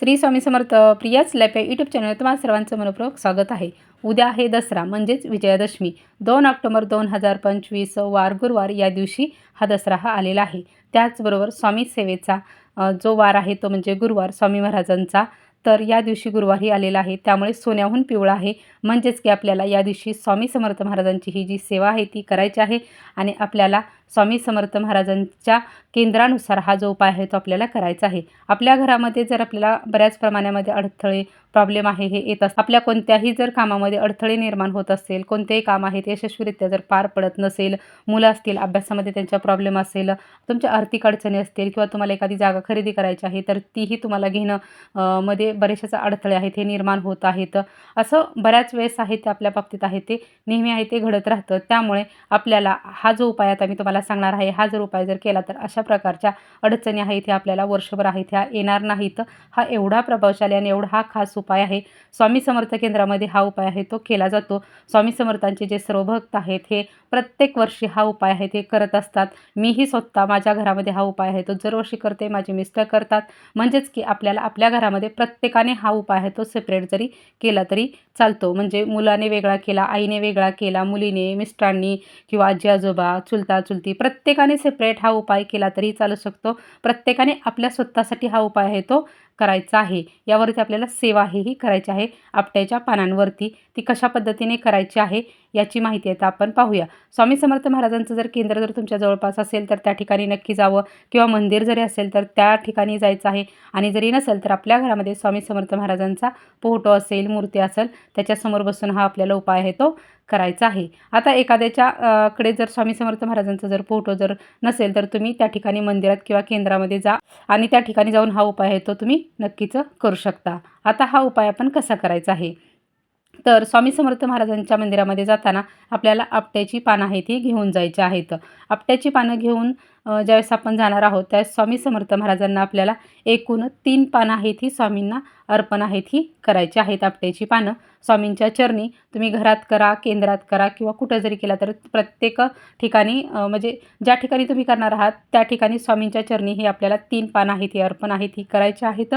श्री स्वामी समर्थ प्रियाच लॅपे YouTube channel तुम्हाला सर्वांचं मनपूर्वक स्वागत आहे. उद्या आहे दसरा म्हणजेच विजयादशमी. दोन ऑक्टोबर दोन हजार पंचवीस वार गुरुवार या दिवशी हा दसरा हा आलेला आहे. त्याचबरोबर स्वामी सेवेचा जो वार आहे तो म्हणजे गुरुवार स्वामी महाराजांचा तर या दिवशी गुरुवारही आलेला आहे. त्यामुळे सोन्याहून पिवळा आहे. म्हणजेच की आपल्याला या दिवशी स्वामी समर्थ महाराजांची ही जी सेवा आहे ती करायची आहे आणि आपल्याला स्वामी समर्थ महाराजांच्या केंद्रानुसार हा जो उपाय आहे तो आपल्याला करायचा आहे. आपल्या घरामध्ये जर आपल्याला बऱ्याच प्रमाणामध्ये अडथळे प्रॉब्लेम आहे हे येत असतात आपल्या कोणत्याही जर कामामध्ये अडथळे निर्माण होत असेल कोणतेही काम आहे ते यशस्वीरित्या जर पार पडत नसेल मुलं असतील अभ्यासामध्ये त्यांच्या प्रॉब्लेम असेल तुमच्या आर्थिक अडचणी असतील किंवा तुम्हाला एखादी जागा खरेदी करायची आहे तर तीही तुम्हाला घेणं मध्ये बरेचसे अडथळे आहेत हे निर्माण होत आहेत. असं बऱ्याच वेळेस आहे ते आपल्या बाबतीत आहे ते नेहमी आहे ते घडत राहतं. त्यामुळे आपल्याला हा जो उपाय आता मी तुम्हाला सांगणार आहे हा जर उपाय जर केला तर अशा प्रकारच्या अडचणी आहेत ह्या आपल्याला वर्षभर आहेत ह्या येणार नाहीत. हा एवढा प्रभावशाली आणि एवढा हा खास उपाय आहे. स्वामी समर्थ केंद्रामध्ये हा उपाय आहे तो केला जातो. स्वामी समर्थांचे जे सर्व भक्त आहेत हे प्रत्येक वर्षी हा उपाय आहे ते करत असतात. मीही स्वतः माझ्या घरामध्ये हा उपाय आहे तो दरवर्षी करते माझे मिस्टर करतात. म्हणजेच की आपल्याला आपल्या घरामध्ये प्रत्येकाने हा उपाय आहे तो सेपरेट जरी केला तरी चालतो. म्हणजे मुलाने वेगळा केला आईने वेगळा केला मुलीने मिस्टरांनी किंवा आजी आजोबा चुलता चुलती प्रत्येकाने सेपरेट हा उपाय केला तरी चालू शकतो. प्रत्येकाने आपल्या स्वतःसाठी हा उपाय आहे तो. करायचा आहे. यावरती आपल्याला सेवा ही करायची आहे. आपट्याच्या पानांवरती ती कशा पद्धतीने करायची आहे याची माहिती आता आपण पाहूया. स्वामी समर्थ महाराजांचं जर केंद्र जर तुमच्या जवळपास असेल तर त्या ठिकाणी नक्की जावं. किंवा मंदिर जरी असेल तर त्या ठिकाणी जायचं आहे. आणि जरी नसेल तर आपल्या घरामध्ये स्वामी समर्थ महाराजांचा फोटो असेल मूर्ती असेल त्याच्यासमोर बसून हा आपल्याला उपाय आहे तो करायचा आहे. आता एखाद्याच्या कडे जर स्वामी समर्थ महाराजांचा जर फोटो जर नसेल तर तुम्ही त्या ठिकाणी मंदिरात किंवा केंद्रामध्ये जा आणि त्या ठिकाणी जाऊन हा उपाय आहे तो तुम्ही नक्कीच करू शकता. आता हा उपाय आपण कसा करायचा आहे? तर स्वामी समर्थ महाराजांच्या मंदिरामध्ये जाताना आपल्याला आपट्याची पानं आहेत ती घेऊन जायची आहेत. आपट्याची पानं घेऊन ज्यावेळेस आपण जाणार आहोत त्यावेळेस स्वामी समर्थ महाराजांना आपल्याला एकूण तीन पानं आहेत ही स्वामींना अर्पण आहेत ही करायची आहेत आपट्याची पानं. स्वामींच्या चरणी तुम्ही घरात करा केंद्रात करा किंवा कुठं जरी केला तर प्रत्येक ठिकाणी म्हणजे ज्या ठिकाणी तुम्ही करणार आहात त्या ठिकाणी स्वामींच्या चरणी ही आपल्याला तीन पानं आहेत ही अर्पण आहेत ही करायची आहेत.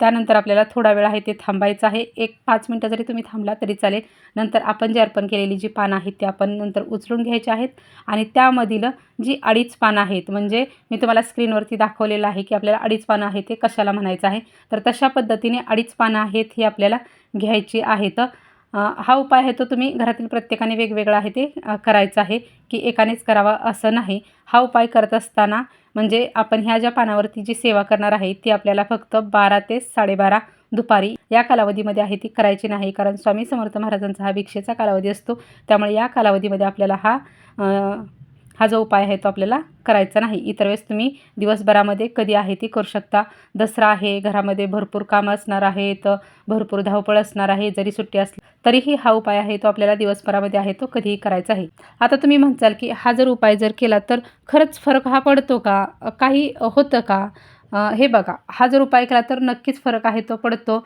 त्यानंतर आपल्याला थोडा वेळ आहे ते थांबायचं आहे. एक पाच मिनटं जरी तुम्ही थांबला तरी चालेल. नंतर आपण जे अर्पण केलेली जी पानं आहेत ती आपण नंतर उचलून घ्यायची आहेत. आणि त्यामधील जी अडीच पानं आहेत म्हणजे मी तुम्हाला स्क्रीनवरती दाखवलेलं आहे की आपल्याला अडीच पानं आहेत ते कशाला म्हणायचं आहे. तर तशा पद्धतीने अडीच पानं आहेत ही आपल्याला घ्यायची आहेत. हा उपाय आहे तो तुम्ही घरातील प्रत्येकाने वेगवेगळा आहे ते करायचं आहे की एकानेच करावा असं नाही. हा उपाय करत असताना म्हणजे आपण ह्या ज्या पानावरती जी सेवा करणार आहे ती आपल्याला फक्त बारा ते साडेबारा दुपारी या कालावधीमध्ये आहे ती करायची नाही. कारण स्वामी समर्थ महाराजांचा हा भिक्षेचा कालावधी असतो. त्यामुळे या कालावधीमध्ये आपल्याला हा हा जो उपाय आहे तो आपल्याला करायचा नाही. इतर वेळेस तुम्ही दिवसभरामध्ये कधी आहे ती करू शकता. दसरा आहे घरामध्ये भरपूर कामं असणार आहेत भरपूर धावपळ असणार आहे जरी सुट्टी असली तरीही हा उपाय आहे तो आपल्याला दिवसभरामध्ये आहे तो कधीही करायचा आहे. आता तुम्ही म्हणताल की हा जर उपाय जर केला तर खरंच फरक हा पडतो का? काही होतं का? हे बघा हा जर उपाय केला तर नक्कीच फरक आहे तो पडतो.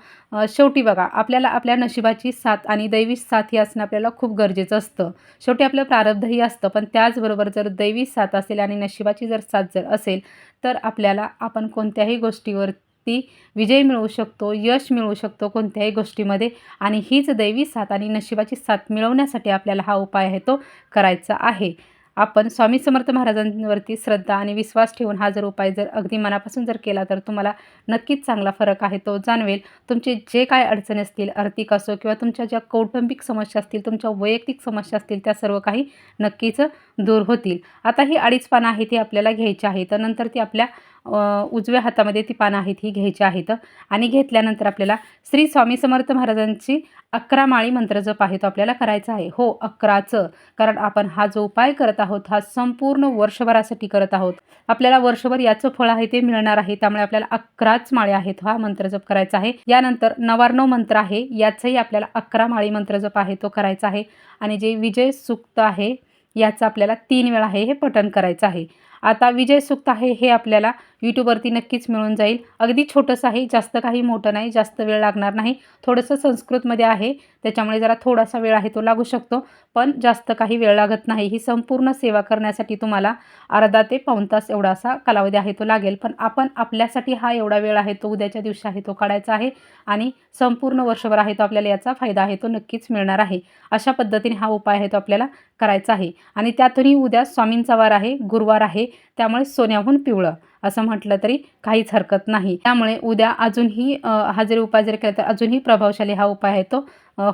शेवटी बघा आपल्याला आपल्या नशिबाची साथ आणि दैवी साथ ही असणं आपल्याला खूप गरजेचं असतं. शेवटी आपलं प्रारब्धही असतं पण त्याचबरोबर जर दैवी साथ असेल आणि नशिबाची जर साथ जर असेल तर आपल्याला आपण कोणत्याही गोष्टीवरती विजय मिळवू शकतो यश मिळवू शकतो कोणत्याही गोष्टीमध्ये आणि हीच दैवी साथ आणि नशिबाची साथ मिळवण्यासाठी आपल्याला हा उपाय आहे तो करायचा आहे. आपण स्वामी समर्थ महाराजांवरती श्रद्धा आणि विश्वास ठेवून हा जर उपाय जर अगदी मनापासून जर केला तर तुम्हाला नक्कीच चांगला फरक आहे तो जाणवेल. तुमचे जे काय अडचणी असतील आर्थिक असो किंवा तुमच्या ज्या कौटुंबिक समस्या असतील तुमच्या वैयक्तिक समस्या असतील त्या सर्व काही नक्कीच दूर होतील. आता ही अडीच पानं आहे ती आपल्याला घ्यायची आहे तर नंतर ती आपल्या उजव्या हातामध्ये ती पानं आहेत ही घ्यायची आहेत. आणि घेतल्यानंतर आपल्याला श्री स्वामी समर्थ महाराजांची अकरा माळी मंत्र जप आहे तो आपल्याला करायचा आहे. हो अकराचं. कारण आपण हा जो उपाय करत आहोत हा संपूर्ण वर्षभरासाठी करत आहोत. आपल्याला वर्षभर याचं फळ आहे ते मिळणार आहे. त्यामुळे आपल्याला अकराच माळे आहेत हा मंत्र जप करायचा आहे. यानंतर नवार्णव मंत्र आहे याचंही आपल्याला अकरा माळी मंत्र जप आहे तो करायचा आहे. आणि जे विजय सुक्त आहे याचं आपल्याला तीन वेळा आहे हे पठण करायचं आहे. आता विजय सुक्त आहे हे आपल्याला यूट्यूबवरती नक्कीच मिळून जाईल. अगदी छोटंसं आहे जास्त काही मोठं नाही जास्त वेळ लागणार नाही. थोडंसं संस्कृतमध्ये आहे त्याच्यामुळे जरा थोडासा वेळ आहे तो लागू शकतो. पण जास्त काही वेळ लागत नाही. ही संपूर्ण सेवा करण्यासाठी तुम्हाला अर्धा ते पाऊण तास एवढा असा कालावधी आहे तो लागेल. पण आपण आपल्यासाठी हा एवढा वेळ आहे तो उद्याच्या दिवशी आहे तो काढायचा आहे आणि संपूर्ण वर्षभर आहे तो आपल्याला याचा फायदा आहे तो नक्कीच मिळणार आहे. अशा पद्धतीने हा उपाय आहे तो आपल्याला करायचा आहे. आणि त्यातूनही उद्या स्वामींचा वार आहे गुरुवार आहे. त्यामुळे सोन्याहून पिवळं. असं म्हटलं तरी काहीच हरकत नाही. त्यामुळे उद्या अजूनही हजेरी हा जरी उपाय जर केला तर अजूनही प्रभावशाली हा उपाय आहे तो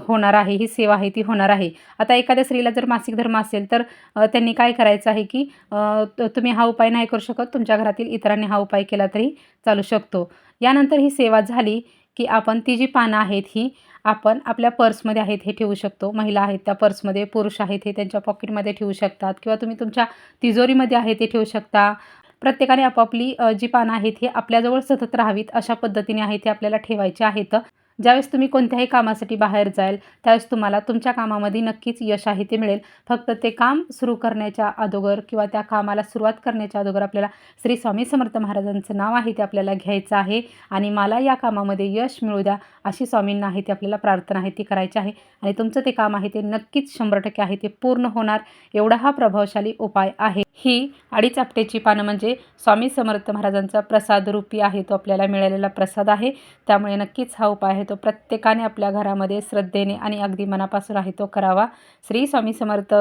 होणार आहे. ही सेवा आहे ती होणार आहे. आता एखाद्या स्त्रीला जर मासिक धर्म असेल तर त्यांनी काय करायचं आहे की तुम्ही हा उपाय नाही करू शकत तुमच्या घरातील इतरांनी हा उपाय केला तरी चालू शकतो. यानंतर ही सेवा झाली की आपण ती जी पानं आहेत ही आपण आपल्या पर्समध्ये आहेत हे ठेवू शकतो. महिला आहेत त्या पर्समध्ये पुरुष आहेत हे त्यांच्या पॉकेटमध्ये ठेवू शकतात किंवा तुम्ही तुमच्या तिजोरीमध्ये आहे ते ठेवू शकता. प्रत्येकाने आपापली जी पानं आहेत ही आपल्याजवळ सतत राहावीत अशा पद्धतीने आहे ते आपल्याला ठेवायचे आहेत. ज्यावेळेस तुम्ही कोणत्याही कामासाठी बाहेर जाल त्यावेळेस तुम्हाला तुमच्या कामामध्ये नक्कीच यश आहे ते मिळेल. फक्त ते काम सुरू करण्याच्या अगोदर किंवा त्या कामाला सुरुवात करण्याच्या अगोदर आपल्याला श्री स्वामी समर्थ महाराजांचं नाव आहे ते आपल्याला घ्यायचं आहे आणि मला या कामामध्ये यश मिळू द्या अशी स्वामींना आहे ती आपल्याला प्रार्थना आहे ती करायची आहे आणि तुमचं ते काम आहे ते नक्कीच शंभर टक्के आहे ते पूर्ण होणार. एवढा हा प्रभावशाली उपाय आहे. ही अडीच आपटेची पानं म्हणजे स्वामी समर्थ महाराजांचा प्रसाद रूपी आहे तो आपल्याला मिळालेला प्रसाद आहे. त्यामुळे नक्कीच हा उपाय आहे तो प्रत्येकाने आपल्या घरामध्ये श्रद्धेने आणि अगदी मनापासून आहे तो करावा. श्री स्वामी समर्थ.